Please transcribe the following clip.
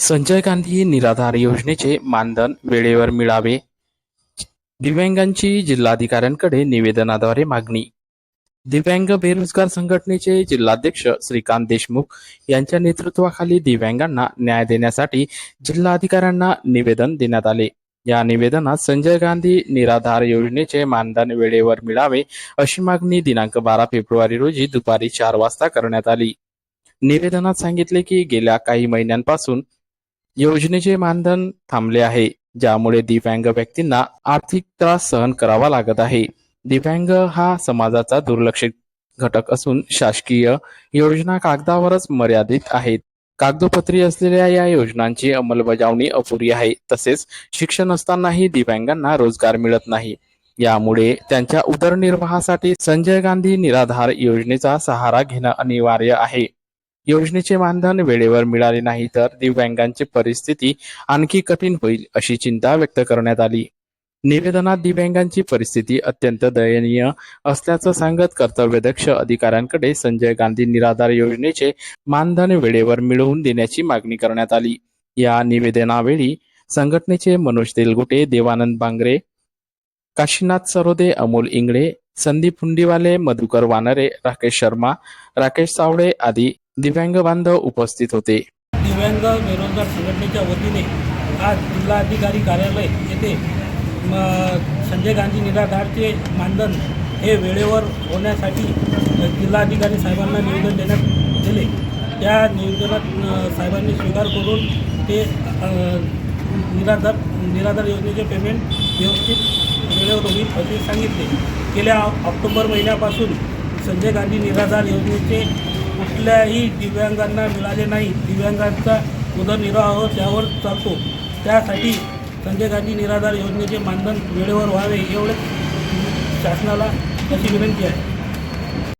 संजय गांधी निराधार योजनेचे मानधन वेळेवर मिळावे. दिव्यांगांची जिल्हाधिकाऱ्यांकडे निवेदनाद्वारे मागणी. दिव्यांग बेरोजगार संघटनेचे जिल्हाध्यक्ष श्रीकांत देशमुख यांच्या नेतृत्वाखाली दिव्यांगांना न्याय देण्यासाठी जिल्हाधिकाऱ्यांना निवेदन देण्यात आले. या निवेदनात संजय गांधी निराधार योजनेचे मानधन वेळेवर मिळावे अशी मागणी दिनांक बारा फेब्रुवारी रोजी दुपारी चार वाजता करण्यात आली. निवेदनात सांगितले की गेल्या काही महिन्यांपासून योजनेचे मानधन थांबले आहे ज्यामुळे दिव्यांग व्यक्तींना आर्थिक त्रास सहन करावा लागत आहे. दिव्यांग हा समाजाचा दुर्लक्षित घटक असून शासकीय योजना कागदावरच मर्यादित आहेत. कागदोपत्री असलेल्या या योजनांची अंमलबजावणी अपुरी आहे तसेच शिक्षण असतानाही दिव्यांगांना रोजगार मिळत नाही. यामुळे त्यांच्या उदरनिर्वाहासाठी संजय गांधी निराधार योजनेचा सहारा घेणं अनिवार्य आहे. योजनेचे मानधन वेळेवर मिळाले नाही तर दिव्यांगांची परिस्थिती आणखी कठीण होईल अशी चिंता व्यक्त करण्यात आली. निवेदनात दिव्यांगांची परिस्थिती अत्यंत दयनीय असल्याचं सांगत कर्तव्यदक्ष अधिकाऱ्यांकडे संजय गांधी निराधार योजनेचे मानधन वेळेवर मिळवून देण्याची मागणी करण्यात आली. या निवेदनावेळी संघटनेचे मनोज तेलगुटे देवानंद बांगरे काशीनाथ सरोदे अमोल इंगळे संदीप हुंडीवाले मधुकर वानरे राकेश शर्मा राकेश सावळे आदी दिव्यांग बांधव उपस्थित होते. दिव्यांग बेरोजगार संघटनेच्या वतीने आज जिल्हाधिकारी कार्यालय येथे संजय गांधी निराधारचे मानधन हे वेळेवर होण्यासाठी जिल्हाधिकारी साहेबांना निवेदन देण्यात दिले. त्या निवेदनात साहेबांनी स्वीकार करून ते निराधार निराधार योजनेचे पेमेंट व्यवस्थित वेळेवर होईल असे सांगितले. गेल्या ऑक्टोबर महिन्यापासून संजय गांधी निराधार योजनेचे कुठल्याही दिव्यांगांना मिळाले नाही. दिव्यांगांचा उदरनिर्वाह त्यावर चालतो. त्यासाठी संजय गांधी निराधार योजनेचे मानधन वेळेवर व्हावे एवढेच शासनाला अशी विनंती आहे.